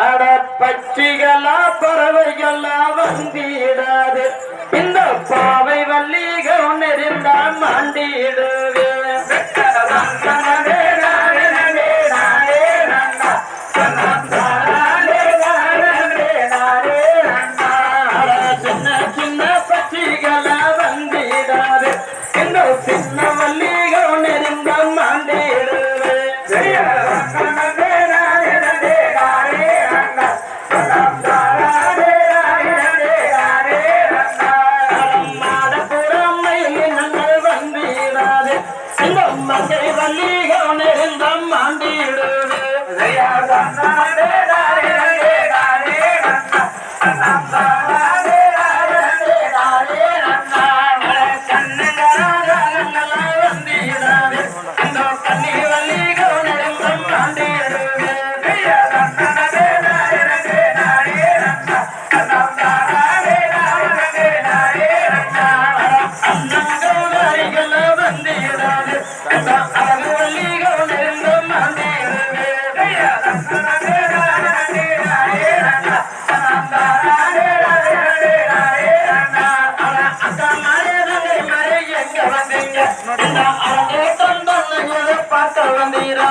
அட பட்சிகளா பறவைகளா வந்திடாது Ah! తందిరా